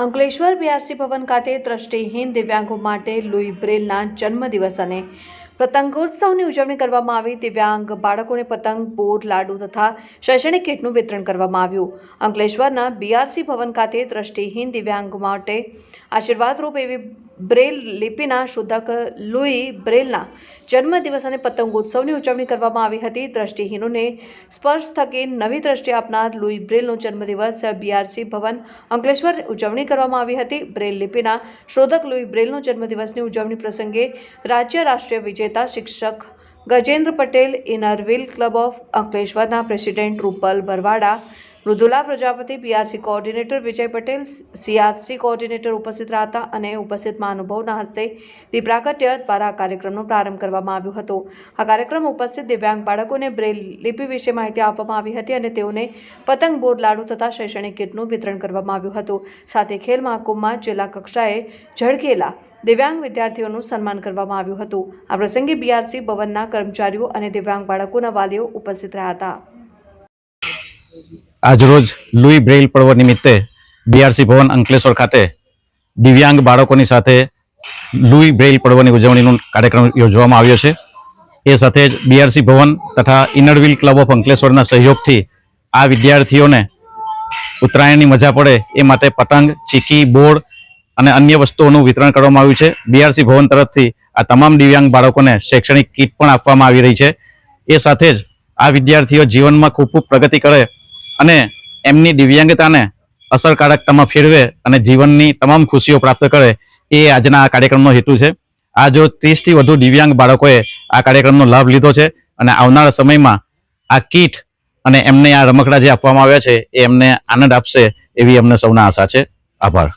Ankleshwar BRC ભવન ખાતે દ્રષ્ટિહીન દિવ્યાંગો માટે લુઈ બ્રેલના જન્મદિવસ અને પતંગોત્સવની ઉજવણી કરવામાં આવી. દિવ્યાંગ બાળકોને પતંગ બોર લાડુ તથા શૈક્ષણિક કીટનું વિતરણ કરવામાં આવ્યું. અંકલેશ્વરના બીઆરસી ભવન ખાતે દ્રષ્ટિહીન દિવ્યાંગ માટે આશીર્વાદરૂપ એવી બ્રેલ લિપિના શોધક લુઈ બ્રેલના જન્મદિવસ અને પતંગોત્સવની ઉજવણી કરવામાં આવી હતી. દ્રષ્ટિહીનોને સ્પર્શ થકી નવી દ્રષ્ટિ આપનાર લુઈ બ્રેલનો જન્મદિવસ બીઆરસી ભવન અંકલેશ્વર ઉજવણી કરવામાં આવી હતી. બ્રેલ લિપિના શોધક લુઈ બ્રેલનો જન્મદિવસની ઉજવણી પ્રસંગે રાજ્ય રાષ્ટ્રીય વિજેતા શિક્ષક Gajendra Patel inner wheel club of અંકલેશ્વરના president Rupal Barwada Mridula Prajapati BRC coordinator Vijay Patel, CRC coordinator ઉપસ્થિત રહ્યા હતા અને ઉપસ્થિત મહાનુભાવના હસ્તે દીપ્રાગટ્ય દ્વારા આ કાર્યક્રમનો પ્રારંભ કરવામાં આવ્યો હતો. આ કાર્યક્રમ ઉપસ્થિત દિવ્યાંગ બાળકોને બ્રેલ લિપિ વિશે માહિતી આપવામાં આવી હતી અને તેઓને પતંગ બોર લાડુ તથા શૈક્ષણિક કીટનું વિતરણ કરવામાં આવ્યું હતું. સાથે ખેલ મહાકુંભમાં જિલ્લા કક્ષાએ ઝળકેલા દિવ્યાંગ વિદ્યાર્થીઓનું સન્માન કરવામાં આવ્યું હતું. આ પ્રસંગે બીઆરસી ભવનના કર્મચારીઓ અને દિવ્યાંગ બાળકોના વાલીઓ ઉપસ્થિત રહ્યા હતા. આજરોજ લુઈ બ્રેઇલ પર્વ નિમિત્તે બીઆરસી ભવન અંકલેશ્વર ખાતે દિવ્યાંગ બાળકોની સાથે લુઈ બ્રેઇલ પર્વની ઉજવણીનો કાર્યક્રમ યોજવામાં આવ્યો છે. એ સાથે જ બીઆરસી ભવન તથા ઇનરવિલ ક્લબ ઓફ અંકલેશ્વરના સહયોગથી આ વિદ્યાર્થીઓને ઉત્તરાયણની મજા પડે એ માટે પતંગ, ચીકી, બોર્ડ અને અન્ય વસ્તુઓનું વિતરણ કરવામાં આવ્યું છે. બીઆરસી ભવન તરફથી આ તમામ દિવ્યાંગ બાળકોને શૈક્ષણિક કીટ પણ આપવામાં આવી રહી છે. એ સાથે જ આ વિદ્યાર્થીઓ જીવનમાં ખૂબ ખૂબ પ્રગતિ કરે અને એમની દિવ્યાંગતાને અસરકારકતામાં ફેરવે અને જીવનની તમામ ખુશીઓ પ્રાપ્ત કરે એ આજના આ કાર્યક્રમનો હેતુ છે. આ જો ત્રીસથી વધુ દિવ્યાંગ બાળકોએ આ કાર્યક્રમનો લાભ લીધો છે અને આવનારા સમયમાં આ કીટ અને એમને આ રમકડા જે આપવામાં આવ્યા છે એ એમને આનંદ આપશે એવી અમને સૌના આશા છે. આભાર.